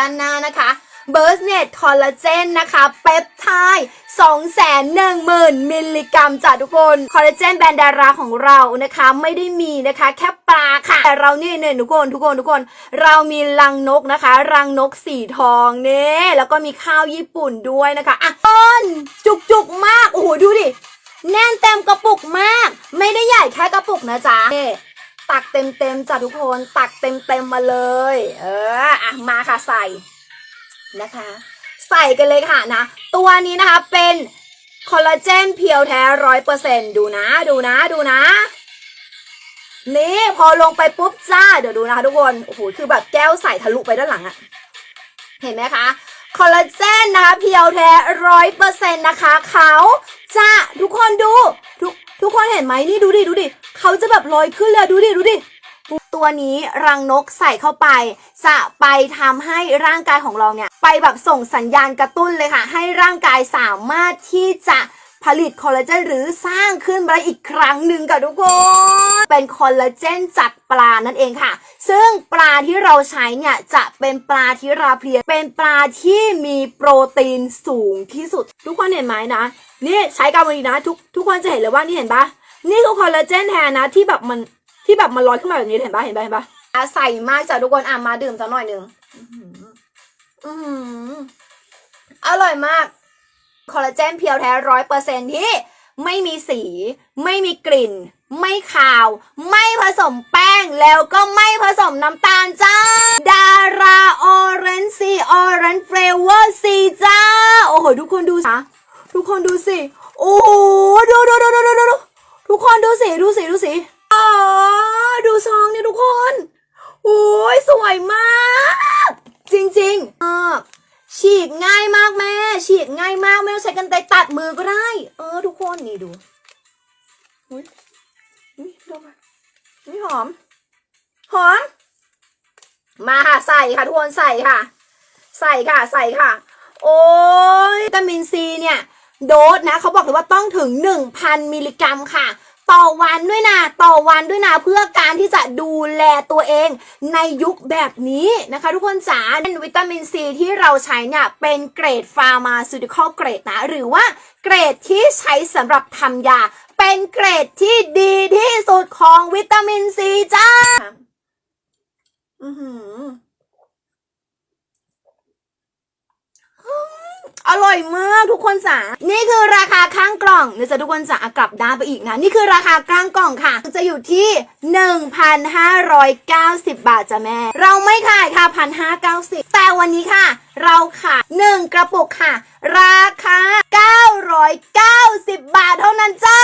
ด้านหน้านะคะเบิร์สเนตคอลลาเจนนะคะเปปไทด์210,000 มิลลิกรัมจ้ะทุกคน คอลลาเจนแบรนด์ดาราของเรานะคะ ไม่ได้มีนะคะ แค่ปลาค่ะ แต่เรานี่เนี่ยทุกคนทุกคนทุกคน เรามีรังนกนะคะ รังนกสีทองเนี่ยแล้วก็มีข้าวญี่ปุ่นด้วยนะคะอะต้นจุกจุกมาก โอ้โห ดูดิ แน่นเต็มกระปุกมาก ไม่ได้ใหญ่แค่กระปุกนะจ๊ะนี่ ตักเต็มเต็มๆจ้ะทุกคน ตักเต็มเต็มๆมาเลย เอออะมาค่ะใส่นะคะ ใส่กันเลยค่ะนะ ตัวนี้นะคะเป็นคอลลาเจนเพียวแท้ร้อยเปอร์เซ็นดูนะดูนะดูนะนี่พอลงไปปุ๊บจ้า เดี๋ยวดูนะคะทุกคนโอ้โหคือแบบแก้วใส่ทะลุไปด้านหลังอะเห็นไหมคะคอลลาเจนนะคะเพียวแท้ร้อยเปอร์เซ็นต์นะคะเขาจะทุกคนดูทุก ทุกคนเห็นไหมนี่ดูดิดูดิเขาจะแบบลอยขึ้นเลยดูดิดูดิตัวนี้รังนกใส่เข้าไป จะไปทำให้ร่างกายของเราเนี่ย ไปแบบส่งสัญญาณกระตุ้นเลยค่ะ ให้ร่างกายสามารถที่จะผลิตคอลลาเจนหรือสร้างขึ้นมาอีกครั้งหนึ่งกับทุกคน เป็นคอลลาเจนจากปลานั่นเองค่ะ ซึ่งปลาที่เราใช้เนี่ยจะเป็นปลาที่ราเพลีย เป็นปลาที่มีโปรตีนสูงที่สุด ทุกคนเห็นไหมนะ นี่ใช้กันวันนี้นะ ทุกทุกคนจะเห็นเลยว่านี่เห็นปะนี่คือคอลลาเจนแทนนะที่แบบมันที่แบบมันลอยขึ้นมาแบบนี้เห็นปะเห็นปะเห็นปะอะใส่มากจ้ะทุกคนอะมาดื่มสักหน่อยหนึ่งอื้อหืออื้อหืออร่อยมาก คอลลาเจนเพียวแท้ร้อยเปอร์เซ็นที่ไม่มีสี ไม่มีกลิ่น ไม่ขาว ไม่ผสมแป้งแล้วก็ไม่ผสมน้ำตาลจ้า ดาราออเรนซีออเรนเฟลเวอร์ซีจ้า โอ้โห ทุกคนดูสิทุกคนดูสิ โอ้โห ดูดูดูดูดูดูทุกคนดูสิ ดูสิ ดูสิอ๋อดูซองเนี่ยทุกคน โอ้ย สวยมาก จริงๆอ่าฉีกง่ายมากแม่ ฉีกง่ายมาก ไม่ต้องใช้กันไกรตัดมือก็ได้ เออ ทุกคนนี่ดู อุ้ยอุ้ยดูมานี่หอม หอม มาค่ะใส่ค่ะทุกคนใส่ค่ะ ใส่ค่ะใส่ค่ะ โอ้ยวิตามินซีเนี่ย โดสนะเขาบอกเลยว่าต้องถึง 1,000 มิลลิกรัมค่ะ ต่อวันด้วยนะต่อวันด้วยนะเพื่อการที่จะดูแลตัวเองในยุคแบบนี้นะคะ ทุกคนจ๋าเป็นวิตามินซีที่เราใช้เนี่ยเป็นเกรดฟาร์มาซูติคอลเกรดนะ หรือว่าเกรดที่ใช้สำหรับทำยา เป็นเกรดที่ดีที่สุดของวิตามินซีจ้า อือหือ อร่อยมากทุกคนจ๋า นี่คือราคาข้างกล่องเดี๋ยวจะทุกคนจ๋ากลับด้านไปอีกนะ นี่คือราคาข้างกล่องค่ะ จะอยู่ที่ 1,590 บาทจ้ะแม่ เราไม่ขายค่ะ 1,590 แต่วันนี้ค่ะ เราขาย1กระปุกค่ะ ราคา 990 บาทเท่านั้นจ้า